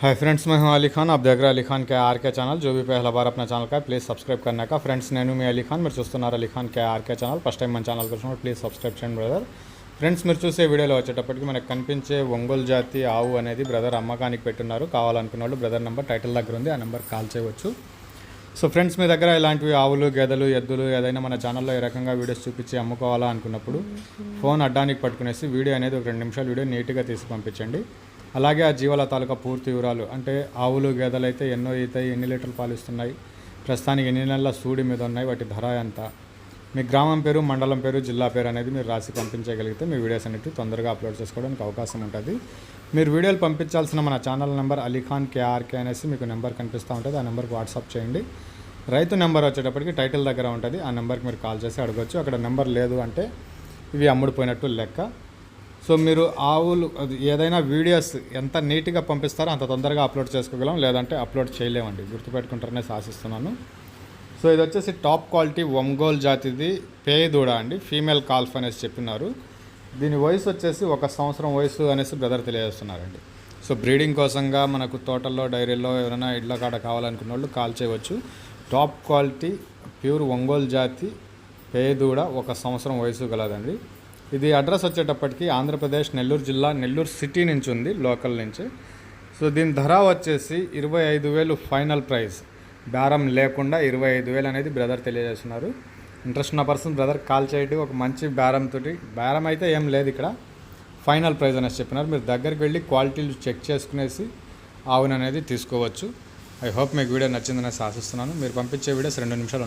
Hi friends मैं हूं अली खान आप देख रहे हैं अली खान के आर के ఛానల్ जो भी पहला बार अपना ఛానల్ का ప్లీజ్ సబ్స్క్రైబ్ करने का ఫ్రెండ్స్ నేను మీ అలీ ఖాన్ మీరు చూస్తున్నారు Ali Khan K RK channel first time మన ఛానల్ కోసం ప్లీజ్ సబ్స్క్రైబ్ చేయండి బ్రదర్ ఫ్రెండ్స్ మీరు చూసే వీడియోలో వచ్చేటప్పటికి మనకు కనిపించే ఒంగోలు జాతి ఆవు అనేది బ్రదర్ అమ్మకానికి పెట్టున్నారు కావాలనుకున్న వాళ్ళు బ్రదర్ నెంబర్ టైటిల్ దగ్గర ఉంది ఆ నెంబర్ కాల్ చేయవచ్చు సో ఫ్రెండ్స్ మీ దగ్గర ఇలాంటివి ఆవులు గేదెలు ఎద్దులు ఏదైనా మన ఛానల్లో ఈ రకంగా వీడియోస్ చూపించి అమ్ముకోవాలా అనుకున్నప్పుడు ఫోన్ అడ్డానికి పట్టుకునేసి వీడియో అనేది ఒక రెండు నిమిషాలు వీడియో నీట్గా తీసి పంపించండి అలాగే ఆ జీవాల తాలూకా పూర్తి వివరాలు. అంటే ఆవులు గేదెలు అయితే ఎన్నో అవుతాయి ఎన్ని లీటర్లు పాలు ఇస్తున్నాయి ప్రస్తుతానికి ఎన్ని నెలల సూడి మీద ఉన్నాయి వాటి ధర ఎంత? మీ గ్రామం పేరు మండలం పేరు జిల్లా పేరు అనేది మీరు రాసి పంపించగలిగితే మీ వీడియోస్ అనేవి తొందరగా అప్లోడ్ చేసుకోవడానికి అవకాశం ఉంటుంది. మీరు వీడియోలు పంపించాల్సిన మన ఛానల్ నెంబర్ అలీఖాన్ కేఆర్కే అనేసి మీకు నెంబర్ కనిపిస్తూ ఉంటుంది. ఆ నెంబర్కి వాట్సాప్ చేయండి. రైతు నెంబర్ వచ్చేటప్పటికి టైటిల్ దగ్గర ఉంటుంది. ఆ నెంబర్కి మీరు కాల్ చేసి అడగవచ్చు అక్కడ నెంబర్ లేదు అంటే ఇవి అమ్ముడుపోయినట్టు లెక్క. సో మీరు ఆవులు అది ఏదైనా వీడియోస్ ఎంత నీట్గా పంపిస్తారో అంత తొందరగా అప్లోడ్ చేసుకోగలం లేదంటే అప్లోడ్ చేయలేమండి. గుర్తుపెట్టుకుంటారనే ఆశిస్తున్నాను. సో ఇది వచ్చేసి టాప్ క్వాలిటీ ఒంగోల్ జాతిది పేదూడ అండి ఫీమేల్ కాల్ఫ్ అనేసి చెప్పినారు. దీని వయసు వచ్చేసి ఒక సంవత్సరం వయసు అనేసి బ్రదర్ తెలియజేస్తున్నారండి. సో బ్రీడింగ్ కోసంగా మనకు తోటల్లో డైరీల్లో ఎవరైనా ఇళ్ళ కాడ కావాలనుకున్న వాళ్ళు కాల్ చేయవచ్చు. టాప్ క్వాలిటీ ప్యూర్ ఒంగోలు జాతి పేదూడ ఒక సంవత్సరం వయసు గలదండి. ఇది అడ్రస్ వచ్చేటప్పటికి ఆంధ్రప్రదేశ్ నెల్లూరు జిల్లా నెల్లూరు సిటీ నుంచి ఉంది లోకల్ నుంచి. సో దీని ధర వచ్చేసి ఇరవై ఐదు వేలు ఫైనల్ ప్రైస్. బేరం లేకుండా ఇరవై ఐదు వేలు అనేది బ్రదర్ తెలియజేస్తున్నారు. ఇంట్రెస్ట్ ఉన్న పర్సన్ బ్రదర్ కాల్ చేయడం ఒక మంచి బేరం బేరం అయితే ఏం లేదు ఇక్కడ. ఫైనల్ ప్రైస్ అనేసి చెప్పినారు. మీరు దగ్గరికి వెళ్ళి క్వాలిటీలు చెక్ చేసుకునేసి ఆవును అనేది తీసుకోవచ్చు. ఐ హోప్ మీకు వీడియో నచ్చిందనేసి ఆశిస్తున్నాను. మీరు పంపించే వీడియోస్ రెండు నిమిషాలు